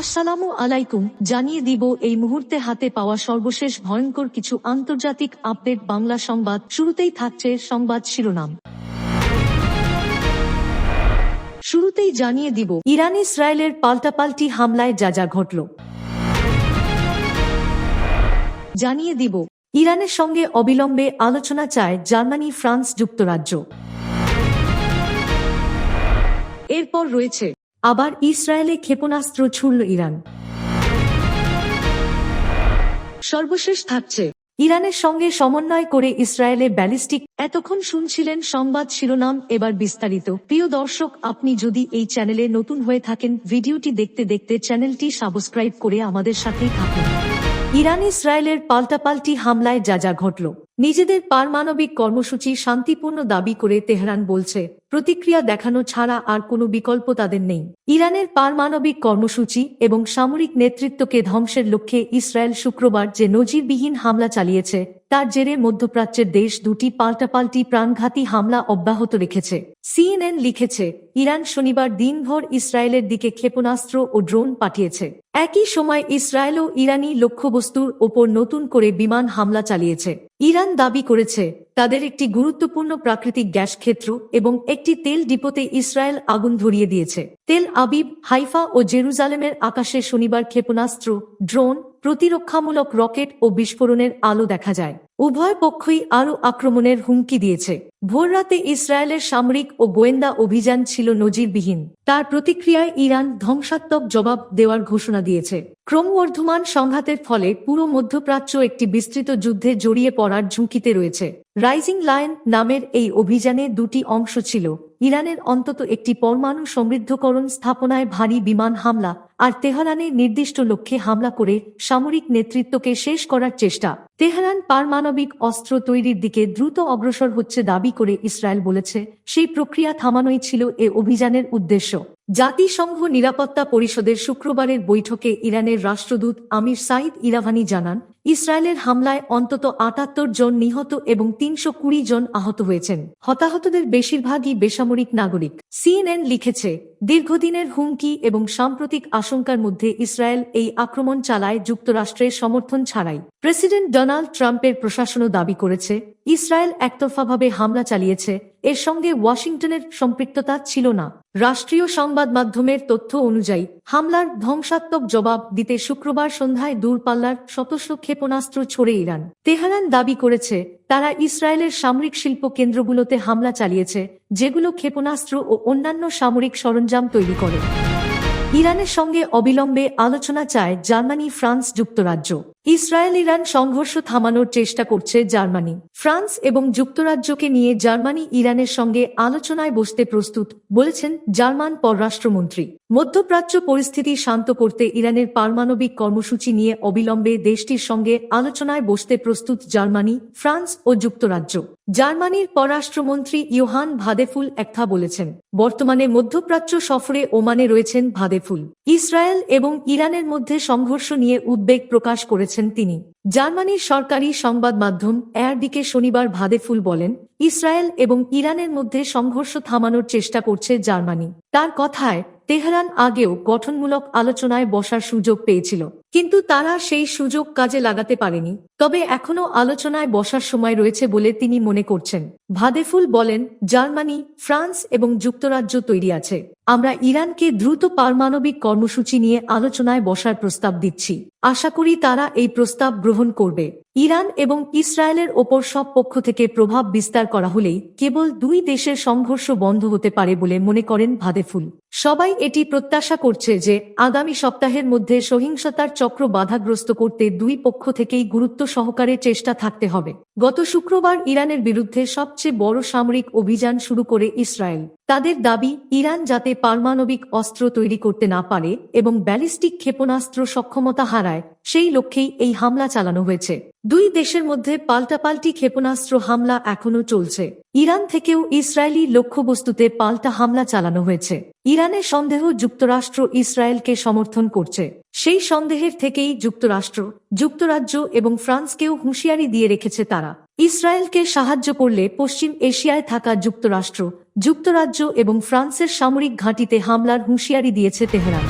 আসসালামু আলাইকুম, জানিয়ে দিব এই মুহূর্তে হাতে পাওয়া সর্বশেষ ভয়ঙ্কর কিছু আন্তর্জাতিক আপডেট বাংলা সংবাদ। শুরুতেই থাকছে সংবাদ শিরোনাম। শুরুতেই জানিয়ে দিব ইরান ইসরায়েলের পাল্টাপাল্টি হামলায় যা যা ঘটল। জানিয়ে দিব, ইরানের সঙ্গে অবিলম্বে আলোচনা চায় জার্মানি, ফ্রান্স যুক্তরাজ্য। এরপর রয়েছে আবার ইসরায়েলে ক্ষেপণাস্ত্র ছুড়ল ইরান। সর্বশেষ থাকছে। ইরানের সঙ্গে সমন্বয় করে ইসরায়েলে ব্যালিস্টিক। এতক্ষণ শুনছিলেন সংবাদ শিরোনাম এবার বিস্তারিত। প্রিয় দর্শক আপনি যদি এই চ্যানেলে নতুন হয়ে থাকেন ভিডিওটি দেখতে দেখতে চ্যানেলটি সাবস্ক্রাইব করে আমাদের সাথেই থাকুন। ইরান ইসরায়েলের পাল্টাপাল্টি হামলায় যা যা ঘটল। নিজেদের পারমাণবিক কর্মসূচি শান্তিপূর্ণ দাবি করে তেহরান বলছে, প্রতিক্রিয়া দেখানো ছাড়া আর কোনো বিকল্প তাদের নেই। ইরানের পারমাণবিক কর্মসূচি এবং সামরিক নেতৃত্বকে ধ্বংসের লক্ষ্যে ইসরায়েল শুক্রবার যে নজিরবিহীন হামলা চালিয়েছে তার জেরে মধ্যপ্রাচ্যের দেশ দুটি পাল্টাপাল্টি প্রাণঘাতী হামলা অব্যাহত রেখেছে। সিএনএন লিখেছে, ইরান শনিবার দিনভর ইসরায়েলের দিকে ক্ষেপণাস্ত্র ও ড্রোন পাঠিয়েছে। একই সময় ইসরায়েলও ইরানি লক্ষ্যবস্তুর ওপর নতুন করে বিমান হামলা চালিয়েছে। ইরান দাবি করেছে, তাদের একটি গুরুত্বপূর্ণ প্রাকৃতিক গ্যাস ক্ষেত্র এবং একটি তেল ডিপোতে ইসরায়েল আগুন ধরিয়ে দিয়েছে। তেল আবিব, হাইফা ও জেরুজালেমের আকাশে শনিবার ক্ষেপণাস্ত্র, ড্রোন প্রতিরক্ষামূলক রকেট ও বিস্ফোরণের আলো দেখা যায়। উভয় পক্ষই আরও আক্রমণের হুমকি দিয়েছে। ভোররাতে ইসরায়েলের সামরিক ও গোয়েন্দা অভিযান ছিল নজিরবিহীন। তার প্রতিক্রিয়ায় ইরান ধ্বংসাত্মক জবাব দেওয়ার ঘোষণা দিয়েছে। ক্রমবর্ধমান সংঘাতের ফলে পুরো মধ্যপ্রাচ্য একটি বিস্তৃত যুদ্ধে জড়িয়ে পড়ার ঝুঁকিতে রয়েছে। রাইজিং লায়ন নামের এই অভিযানে দুটি অংশ ছিল। ইরানের অন্তত একটি পরমাণু সমৃদ্ধকরণ স্থাপনায় ভারী বিমান হামলা আর তেহরানের নির্দিষ্ট লক্ষ্যে হামলা করে সামরিক নেতৃত্বকে শেষ করার চেষ্টা। তেহরান পারমাণবিক অস্ত্র তৈরির দিকে দ্রুত অগ্রসর হচ্ছে দাবি করে ইসরায়েল বলেছে। সেই প্রক্রিয়া থামানোই ছিল এ অভিযানের উদ্দেশ্য। জাতিসংঘ নিরাপত্তা পরিষদের শুক্রবারের বৈঠকে ইরানের রাষ্ট্রদূত আমির সাইদ ইরাভানি জানান ইসরায়েলের হামলায় অন্তত আটাত্তর জন নিহত এবং তিনশো কুড়ি জন আহত হয়েছেন। হতাহতদের বেশিরভাগই বেসামরিক নাগরিক। সিএনএন লিখেছে, দীর্ঘদিনের হুমকি এবং সাম্প্রতিক আশঙ্কার মধ্যে ইসরায়েল এই আক্রমণ চালায় যুক্তরাষ্ট্রের সমর্থন ছাড়াই। প্রেসিডেন্ট ডোনাল্ড ট্রাম্পের প্রশাসনও দাবি করেছে, ইসরায়েল একতরফাভাবে হামলা চালিয়েছে এর সঙ্গে ওয়াশিংটনের সম্পৃক্ততা ছিল না। রাষ্ট্রীয় সংবাদ মাধ্যমের তথ্য অনুযায়ী, হামলার ধ্বংসাত্মক জবাব দিতে শুক্রবার সন্ধ্যায় দূরপাল্লার শতশ ক্ষেপণাস্ত্র ছড়ে ইরান। তেহরান দাবি করেছে, তারা ইসরায়েলের সামরিক শিল্প কেন্দ্রগুলোতে হামলা চালিয়েছে, যেগুলো ক্ষেপণাস্ত্র ও অন্যান্য সামরিক সরঞ্জাম তৈরি করে। ইরানের সঙ্গে অবিলম্বে আলোচনা চায় জার্মানি, ফ্রান্স যুক্তরাজ্য। ইসরায়েল ইরান সংঘর্ষ থামানোর চেষ্টা করছে জার্মানি। ফ্রান্স এবং যুক্তরাজ্যকে নিয়ে জার্মানি ইরানের সঙ্গে আলোচনায় বসতে প্রস্তুত, বলেছেন জার্মান পররাষ্ট্রমন্ত্রী। মধ্যপ্রাচ্য পরিস্থিতি শান্ত করতে ইরানের পারমাণবিক কর্মসূচি নিয়ে অবিলম্বে দেশটির সঙ্গে আলোচনায় বসতে প্রস্তুত জার্মানি, ফ্রান্স ও যুক্তরাজ্য। জার্মানির পররাষ্ট্রমন্ত্রী ইয়োহান ভাদেফুল একথা বলেছেন, বর্তমানে মধ্যপ্রাচ্য সফরে ওমানে রয়েছেন ভাদেফুল। ইসরায়েল এবং ইরানের মধ্যে সংঘর্ষ নিয়ে উদ্বেগ প্রকাশ করেছেন তিনি। জার্মানির সরকারি সংবাদ মাধ্যম এয়ারডিকে শনিবার ভাদেফুল বলেন, ইসরায়েল এবং ইরানের মধ্যে সংঘর্ষ থামানোর চেষ্টা করছে জার্মানি। তার কথায় তেহরান আগেও গঠনমূলক আলোচনায় বসার সুযোগ পেয়েছিল। কিন্তু তারা সেই সুযোগ কাজে লাগাতে পারেনি। তবে এখনও আলোচনায় বসার সময় রয়েছে বলে তিনি মনে করছেন। ভাদেফুল বলেন, জার্মানি, ফ্রান্স এবং যুক্তরাজ্য তৈরি আছে। আমরা ইরানকে দ্রুত পারমাণবিক কর্মসূচি নিয়ে আলোচনায় বসার প্রস্তাব দিচ্ছি। আশা করি তারা এই প্রস্তাব গ্রহণ করবে। ইরান এবং ইসরায়েলের ওপর সব পক্ষ থেকে প্রভাব বিস্তার করা হলেই কেবল দুই দেশের সংঘর্ষ বন্ধ হতে পারে বলে মনে করেন ভাদেফুল। সবাই এটি প্রত্যাশা করছে যে আগামী সপ্তাহের মধ্যে সহিংসতার চক্র বাধাগ্রস্ত করতে দুই পক্ষ থেকেই গুরুত্ব সহকারে চেষ্টা থাকতে হবে। গত শুক্রবার ইরানের বিরুদ্ধে সবচেয়ে বড় সামরিক অভিযান শুরু করে ইসরায়েল। তাদের দাবি, ইরান যাতে পারমাণবিক অস্ত্র তৈরি করতে না পারে এবং ব্যালিস্টিক ক্ষেপণাস্ত্র সক্ষমতা হারায়, সেই লক্ষ্যেই এই হামলা চালানো হয়েছে। দুই দেশের মধ্যে পাল্টাপাল্টি ক্ষেপণাস্ত্র হামলা এখনও চলছে। ইরান থেকেও ইসরায়েলি লক্ষ্যবস্তুতে পাল্টা হামলা চালানো হয়েছে। ইরানের সন্দেহ যুক্তরাষ্ট্র ইসরায়েলকে সমর্থন করছে। সেই সন্দেহের থেকেই যুক্তরাষ্ট্র, যুক্তরাজ্য এবং ফ্রান্সকেও হুঁশিয়ারি দিয়ে রেখেছে তারা। ইসরায়েলকে সাহায্য করলে পশ্চিম এশিয়ায় থাকা যুক্তরাষ্ট্র, যুক্তরাজ্য এবং ফ্রান্সের সামরিক ঘাঁটিতে হামলার হুঁশিয়ারি দিয়েছে তেহরান।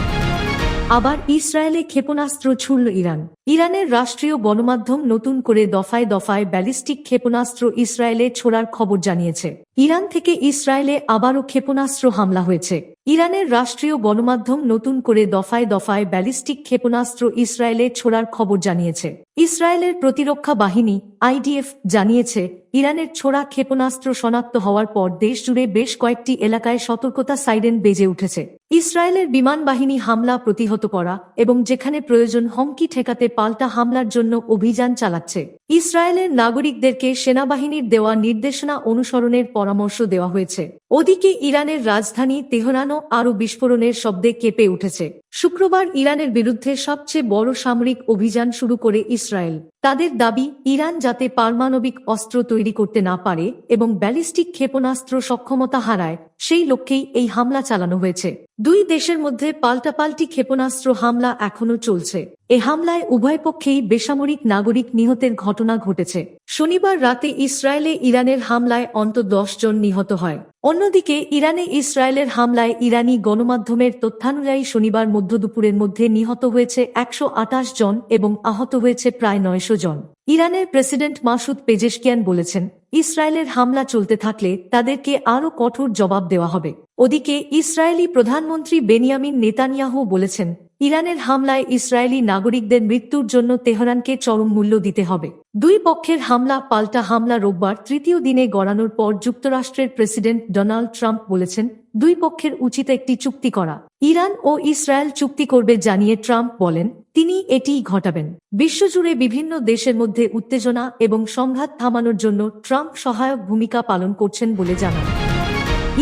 আবার ইসরায়েলে ক্ষেপণাস্ত্র ছুড়ল ইরান। ইরানের রাষ্ট্রীয় গণমাধ্যম নতুন করে দফায় দফায় ব্যালিস্টিক ক্ষেপণাস্ত্র ইসরায়েলে ছোড়ার খবর জানিয়েছে। ইরান থেকে ইসরায়েলে আবারও ক্ষেপণাস্ত্র হামলা হয়েছে। ইরানের রাষ্ট্রীয় গণমাধ্যম নতুন করে দফায় দফায় ব্যালিস্টিক ক্ষেপণাস্ত্র ইসরায়েলে ছোড়ার খবর জানিয়েছে। ইসরায়েলের প্রতিরক্ষা বাহিনী, আইডিএফ, জানিয়েছে, ইরানের ছোড়া ক্ষেপণাস্ত্র শনাক্ত হওয়ার পর দেশজুড়ে বেশ কয়েকটি এলাকায় সতর্কতা সাইরেন বেজে উঠেছে। ইসরায়েলের বিমান বাহিনী হামলা প্রতিহত করা এবং যেখানে প্রয়োজন হমকি ঠেকাতে পাল্টা হামলার জন্য অভিযান চালাচ্ছে। ইসরায়েলের নাগরিকদেরকে সেনাবাহিনীর দেওয়া নির্দেশনা অনুসরণের পরামর্শ দেওয়া হয়েছে। ওদিকে ইরানের রাজধানী তেহরানও আরও বিস্ফোরণের শব্দে কেঁপে উঠেছে। শুক্রবার ইরানের বিরুদ্ধে সবচেয়ে বড় সামরিক অভিযান শুরু করে ইসরায়েল। তাদের দাবি, ইরান যাতে পারমাণবিক অস্ত্র তৈরি করতে না পারে এবং ব্যালিস্টিক ক্ষেপণাস্ত্র সক্ষমতা হারায়, সেই লক্ষ্যেই এই হামলা চালানো হয়েছে। দুই দেশের মধ্যে পাল্টাপাল্টি ক্ষেপণাস্ত্র হামলা এখনও চলছে। এ হামলায় উভয় পক্ষেই বেসামরিক নাগরিক নিহতের ঘটনা ঘটেছে। শনিবার রাতে ইসরায়েলে ইরানের হামলায় অন্তত দশ জন নিহত হয়। অন্যদিকে, ইরানে ইসরায়েলের হামলায় ইরানি গণমাধ্যমের তথ্যানুযায়ী শনিবার মধ্য দুপুরের মধ্যে নিহত হয়েছে একশো আটাশ জন এবং আহত হয়েছে প্রায় নয়শো জন। ইরানের প্রেসিডেন্ট মাসুদ পেজেশকিয়ান বলেছেন, ইসরায়েলের হামলা চলতে থাকলে তাদেরকে আরও কঠোর জবাব দেওয়া হবে। ওদিকে, ইসরায়েলি প্রধানমন্ত্রী বেনিয়ামিন নেতানিয়াহু বলেছেন ইরানের হামলায় ইসরায়েলি নাগরিকদের মৃত্যুর জন্য তেহরানকে চরম মূল্য দিতে হবে। দুই পক্ষের হামলা, পাল্টা হামলা রোববার তৃতীয় দিনে গড়ানোর পর যুক্তরাষ্ট্রের প্রেসিডেন্ট ডোনাল্ড ট্রাম্প বলেছেন, দুই পক্ষের উচিত একটি চুক্তি করা। ইরান ও ইসরায়েল চুক্তি করবে জানিয়ে ট্রাম্প বলেন, তিনি এটিই ঘটাবেন। বিশ্বজুড়ে বিভিন্ন দেশের মধ্যে উত্তেজনা এবং সংঘাত থামানোর জন্য ট্রাম্প সহায়ক ভূমিকা পালন করছেন বলে জানান।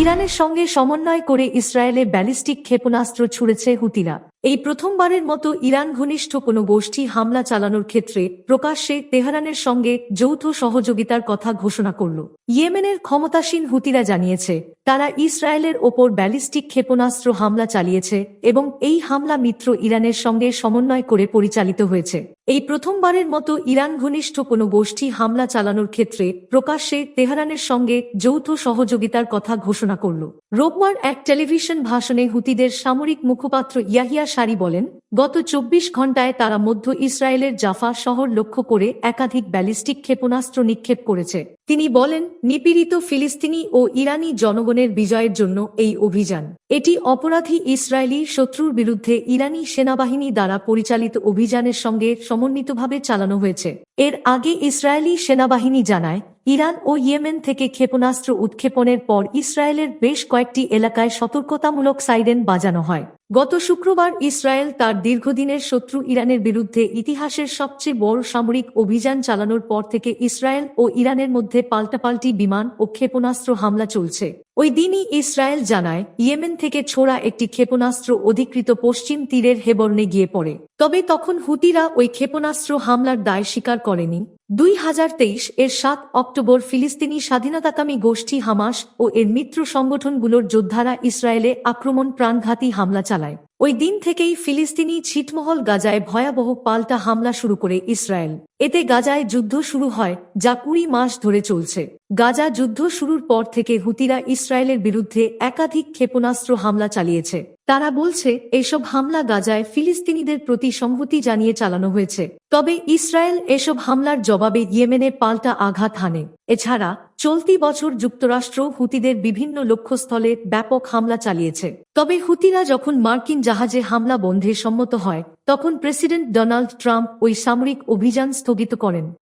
ইরানের সঙ্গে সমন্বয় করে ইসরায়েলে ব্যালিস্টিক ক্ষেপণাস্ত্র ছুড়েছে হুতিরা। এই প্রথমবারের মতো ইরান ঘনিষ্ঠ কোনো গোষ্ঠী হামলা চালানোর ক্ষেত্রে প্রকাশ্যে তেহরানের সঙ্গে যৌথ সহযোগিতার কথা ঘোষণা করল। ইয়েমেনের ক্ষমতাসীন হুতিরা জানিয়েছে, তারা ইসরায়েলের ওপর ব্যালিস্টিক ক্ষেপণাস্ত্র হামলা চালিয়েছে এবং এই হামলা মিত্র ইরানের সঙ্গে সমন্বয় করে পরিচালিত হয়েছে। এই প্রথমবারের মতো ইরান ঘনিষ্ঠ কোনো গোষ্ঠী হামলা চালানোর ক্ষেত্রে প্রকাশ্যে তেহরানের সঙ্গে যৌথ সহযোগিতার কথা ঘোষণা করল। রোববার এক টেলিভিশন ভাষণে হুতিদের সামরিক মুখপাত্র ইয়াহিয়া সারি বলেন, গত চব্বিশ ঘন্টায় তারা মধ্য ইসরায়েলের জাফা শহর লক্ষ্য করে একাধিক ব্যালিস্টিক ক্ষেপণাস্ত্র নিক্ষেপ করেছে। তিনি বলেন, নিপীড়িত ফিলিস্তিনি ও ইরানি জনগণের বিজয়ের জন্য এই অভিযান। এটি অপরাধী ইসরায়েলি শত্রুর বিরুদ্ধে ইরানি সেনাবাহিনী দ্বারা পরিচালিত অভিযানের সঙ্গে সমন্বিতভাবে চালানো হয়েছে। এর আগে ইসরায়েলি সেনাবাহিনী জানায় ইরান ও ইয়েমেন থেকে ক্ষেপণাস্ত্র উৎক্ষেপণের পর ইসরায়েলের বেশ কয়েকটি এলাকায় সতর্কতামূলক সাইরেন বাজানো হয়। গত শুক্রবার ইসরায়েল তার দীর্ঘদিনের শত্রু ইরানের বিরুদ্ধে ইতিহাসের সবচেয়ে বড় সামরিক অভিযান চালানোর পর থেকে ইসরায়েল ও ইরানের মধ্যে পাল্টাপাল্টি বিমান ও ক্ষেপণাস্ত্র হামলা চলছে। ওই দিনই ইসরায়েল জানায়, ইয়েমেন থেকে ছোড়া একটি ক্ষেপণাস্ত্র অধিকৃত পশ্চিম তীরের হেবর্নে গিয়ে পড়ে। তবে তখন হুতিরা ওই ক্ষেপণাস্ত্র হামলার দায় স্বীকার করেনি। দুই হাজার তেইশ এর সাত অক্টোবর ফিলিস্তিনি স্বাধীনতাকামী গোষ্ঠী হামাস ও এর মিত্র সংগঠনগুলোর যোদ্ধারা ইসরায়েলে আক্রমণ প্রাণঘাতী হামলা চালায়। ওই দিন থেকেই ফিলিস্তিনি ছিটমহল গাজায় ভয়াবহ পাল্টা হামলা শুরু করে ইসরায়েল। এতে গাজায় যুদ্ধ শুরু হয় যা কুড়ি মাস ধরে চলছে। গাজা যুদ্ধ শুরুর পর থেকে হুতিরা ইসরায়েলের বিরুদ্ধে একাধিক ক্ষেপণাস্ত্র হামলা চালিয়েছে। তারা বলছে, এসব হামলা গাজায় ফিলিস্তিনিদের প্রতি সংহতি জানিয়ে চালানো হয়েছে। তবে ইসরায়েল এসব হামলার জবাবে ইয়েমেনে পাল্টা আঘাত হানে। এছাড়া, চলতি বছর যুক্তরাষ্ট্র হুতিদের বিভিন্ন লক্ষ্যস্থলে ব্যাপক হামলা চালিয়েছে। তবে হুতিরা যখন মার্কিন জাহাজে হামলা বন্ধে সম্মত হয়, তখন প্রেসিডেন্ট ডোনাল্ড ট্রাম্প ওই সামরিক অভিযান স্থগিত করেন।